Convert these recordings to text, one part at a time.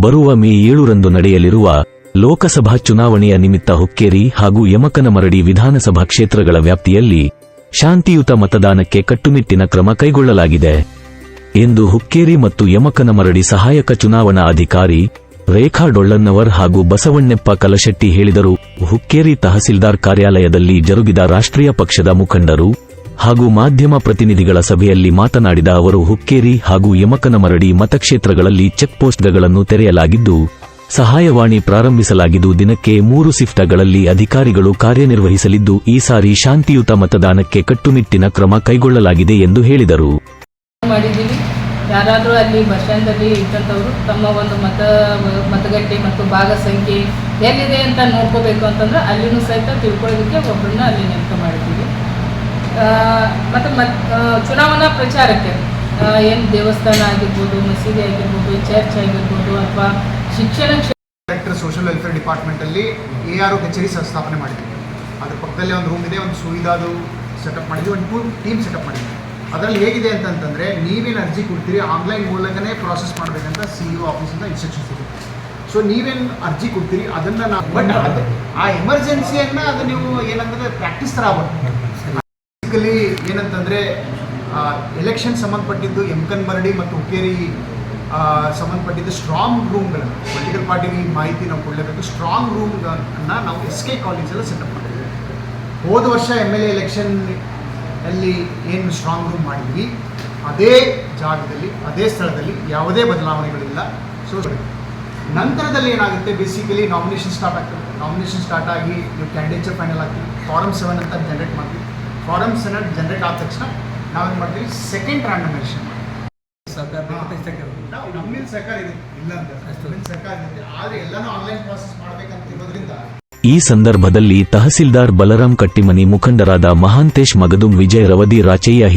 ಬರುವ ಮೇ ಏಳರಂದು ನಡೆಯಲಿರುವ ಲೋಕಸಭಾ ಚುನಾವಣೆಯ ನಿಮಿತ್ತ ಹುಕ್ಕೇರಿ ಹಾಗೂ ಯಮಕನಮರಡಿ ವಿಧಾನಸಭಾ ಕ್ಷೇತ್ರಗಳ ವ್ಯಾಪ್ತಿಯಲ್ಲಿ ಶಾಂತಿಯುತ ಮತದಾನಕ್ಕೆ ಕಟ್ಟುನಿಟ್ಟಿನ ಕ್ರಮ ಕೈಗೊಳ್ಳಲಾಗಿದೆ ಎಂದು ಹುಕ್ಕೇರಿ ಮತ್ತು ಯಮಕನಮರಡಿ ಸಹಾಯಕ ಚುನಾವಣಾ ಅಧಿಕಾರಿ ರೇಖಾ ಡೊಳ್ಳನ್ನವರ್ ಹಾಗೂ ಬಸವಣ್ಣೆಪ್ಪ ಕಲಶೆಟ್ಟಿ ಹೇಳಿದರು. ಹುಕ್ಕೇರಿ ತಹಸೀಲ್ದಾರ್ ಕಾರ್ಯಾಲಯದಲ್ಲಿ ಜರುಗಿದ ರಾಷ್ಟ್ರೀಯ ಪಕ್ಷದ ಮುಖಂಡರು ಹಾಗೂ ಮಾಧ್ಯಮ ಪ್ರತಿನಿಧಿಗಳ ಸಭೆಯಲ್ಲಿ ಮಾತನಾಡಿದ ಅವರು, ಹುಕ್ಕೇರಿ ಹಾಗೂ ಯಮಕನಮರಡಿ ಮತಕ್ಷೇತ್ರಗಳಲ್ಲಿ ಚೆಕ್ಪೋಸ್ಟ್ಗಳನ್ನು ತೆರೆಯಲಾಗಿದ್ದು, ಸಹಾಯವಾಣಿ ಪ್ರಾರಂಭಿಸಲಾಗಿದ್ದು ದಿನಕ್ಕೆ ಮೂರು ಶಿಫ್ಟಗಳಲ್ಲಿ ಅಧಿಕಾರಿಗಳು ಕಾರ್ಯನಿರ್ವಹಿಸಲಿದ್ದು, ಈ ಸಾರಿ ಶಾಂತಿಯುತ ಮತದಾನಕ್ಕೆ ಕಟ್ಟುನಿಟ್ಟಿನ ಕ್ರಮ ಕೈಗೊಳ್ಳಲಾಗಿದೆ ಎಂದು ಹೇಳಿದರು. ಯಾರಾದರೂ ಅಲ್ಲಿ ಬಸ್ ಸ್ಟ್ಯಾಂಡಲ್ಲಿ ಇದ್ದಂಥವ್ರು ತಮ್ಮ ಒಂದು ಮತ, ಮತಗಟ್ಟೆ ಮತ್ತು ಭಾಗ ಸಂಖ್ಯೆ ಎಲ್ಲಿದೆ ಅಂತ ನೋಡ್ಕೋಬೇಕು ಅಂತಂದ್ರೆ ಅಲ್ಲಿನೂ ಸಹಿತ ತಿಳ್ಕೊಳ್ಳೋದಕ್ಕೆ ಒಬ್ಬರನ್ನ ಅಲ್ಲಿ ನೇಮಕ ಮಾಡಿದ್ದೀವಿ. ಮತ್ತು ಮತ್ ಚುನಾವಣಾ ಪ್ರಚಾರಕ್ಕೆ ಏನು ದೇವಸ್ಥಾನ ಆಗಿರ್ಬೋದು, ಮಸೀದಿ ಆಗಿರ್ಬೋದು, ಚರ್ಚ್ ಆಗಿರ್ಬೋದು ಅಥವಾ ಶಿಕ್ಷಣ ಡೈರೆಕ್ಟರ್ ಸೋಷಿಯಲ್ ವೆಲ್ಫೇರ್ ಡಿಪಾರ್ಟ್ಮೆಂಟಲ್ಲಿ ಎ ಆರ್ ಒ ಕಚೇರಿ ಸ್ಥಾಪನೆ ಮಾಡಿದ್ವಿ ಅದ್ರ ಪಕ್ಕದಲ್ಲೇ ಒಂದು ರೂಮ್ ಇದೆ, ಒಂದು ಸುವಿಧಾದು ಸೆಟಪ್ ಮಾಡಿದ್ವಿ ಒಂದು ಟೂ ಟೀಮ್ ಸೆಟಪ್ ಮಾಡಿದ್ವಿ ಅದರಲ್ಲಿ ಹೇಗಿದೆ ಅಂತಂತಂದರೆ, ನೀವೇನು ಅರ್ಜಿ ಕೊಡ್ತೀರಿ ಆನ್ಲೈನ್ ಮೂಲಕನೇ ಪ್ರಾಸೆಸ್ ಮಾಡಬೇಕಂತ ಸಿ ಇ ಆಫೀಸಿಂದ ಇನ್ಸ್ಟ್ರಕ್ಷನ್ಸ್ ಇದೆ ಸೊ ನೀವೇನು ಅರ್ಜಿ ಕೊಡ್ತೀರಿ, ಅದನ್ನು ನಾವು ಬಟ್ ಆ ಎಮರ್ಜೆನ್ಸಿಯನ್ನು ಅದು ನೀವು ಏನಂತಂದರೆ ಪ್ರಾಕ್ಟೀಸ್ ಥರ ಆಗ್ಬೇಕು. ಬೇಸಿಕಲಿ ಏನಂತಂದರೆ ಎಲೆಕ್ಷನ್ ಸಂಬಂಧಪಟ್ಟಿದ್ದು ಎಮ್ಕನ್ ಮರಡಿ ಮತ್ತು ಹುಕ್ಕೇರಿ ಸಂಬಂಧಪಟ್ಟಿದ್ದು ಸ್ಟ್ರಾಂಗ್ ರೂಮ್ಗಳನ್ನು ಪೊಲಿಟಿಕಲ್ ಪಾರ್ಟಿಗೆ ಮಾಹಿತಿ ನಾವು ಕೊಡಲೇಬೇಕು. ಸ್ಟ್ರಾಂಗ್ ರೂಮ್ಗಳನ್ನು ನಾವು ಎಸ್ ಕೆ ಕಾಲೇಜಲ್ಲಿ ಸೆಟಪ್ ಮಾಡಿದ್ವಿ. ಹೋದ ವರ್ಷ ಎಂ ಎಲ್ ಎ ಎಲೆಕ್ಷನ್ ಅಲ್ಲಿ ಏನು ಸ್ಟ್ರಾಂಗ್ ರೂಮ್ ಮಾಡಿದ್ವಿ, ಅದೇ ಜಾಗದಲ್ಲಿ, ಅದೇ ಸ್ಥಳದಲ್ಲಿ ಯಾವುದೇ ಬದಲಾವಣೆಗಳಿಲ್ಲ. ಸೊ ನಂತರದಲ್ಲಿ ಏನಾಗುತ್ತೆ ಬೇಸಿಕಲಿ ನಾಮಿನೇಷನ್ ಸ್ಟಾರ್ಟ್ ಆಗ್ತದೆ. ನಾಮಿನೇಷನ್ ಸ್ಟಾರ್ಟ್ ಆಗಿ ನೀವು ಕ್ಯಾಂಡಿಡೇಟ್ಸ್ ಫೈನಲ್ ಆಗ್ತೀವಿ ಫಾರಮ್ ಸೆವೆನ್ ಅಂತ ಜನರೇಟ್ ಮಾಡ್ತೀವಿ ಫಾರಮ್ ಸೆವೆನ್ ಜನರೇಟ್ ಆದ ತಕ್ಷಣ ನಾವೇನು ಮಾಡ್ತೀವಿ? ಸೆಕೆಂಡ್ ರ್ಯಾಂಡಮೈಸೇಷನ್ ನಾವು ನಮ್ಮಿಂದ ಸರ್ಕಾರ ಇದೆ. ಇಲ್ಲ ಅಂತ. ನಮ್ಮಿಂದ ಸರ್ಕಾರ ಇದೆ. ಆದರೆ ಎಲ್ಲನೂ ಆನ್ಲೈನ್ ಪ್ರಾಸೆಸ್ ಮಾಡಬೇಕಂತ ಇರೋದ್ರಿಂದ ಈ ಸಂದರ್ಭದಲ್ಲಿ ತಹಸೀಲ್ದಾರ್ ಬಲರಾಮ್ ಕಟ್ಟಿಮನಿ ಮುಖಂಡರಾದ ಮಹಾಂತೇಶ್ ಮಗದುಂ ವಿಜಯ್ ರವದಿ ರಾಚಯ್ಯ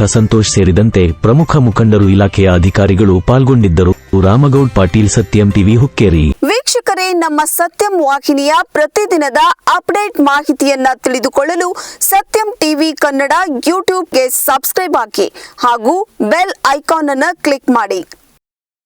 ಹಿರೇಮಠ ಸಂತೋಷ್ ಸೇರಿದಂತೆ ಪ್ರಮುಖ ಮುಖಂಡರು ಇಲಾಖೆಯ ಅಧಿಕಾರಿಗಳು ಪಾಲ್ಗೊಂಡಿದ್ದರು. ರಾಮಗೌಡ್ ಪಾಟೀಲ್ ಸತ್ಯಂ ಟಿವಿ ಹುಕ್ಕೇರಿ. ವೀಕ್ಷಕರೇ, ನಮ್ಮ ಸತ್ಯಂ ವಾಹಿನಿಯ ಪ್ರತಿದಿನದ ಅಪ್ಡೇಟ್ ಮಾಹಿತಿಯನ್ನ ತಿಳಿದುಕೊಳ್ಳಲು ಸತ್ಯಂ ಟಿವಿ ಕನ್ನಡ ಯೂಟ್ಯೂಬ್ಗೆ ಸಬ್ಸ್ಕ್ರೈಬ್ ಹಾಕಿ ಹಾಗೂ ಬೆಲ್ ಐಕಾನ್ ಅನ್ನು ಕ್ಲಿಕ್ ಮಾಡಿ.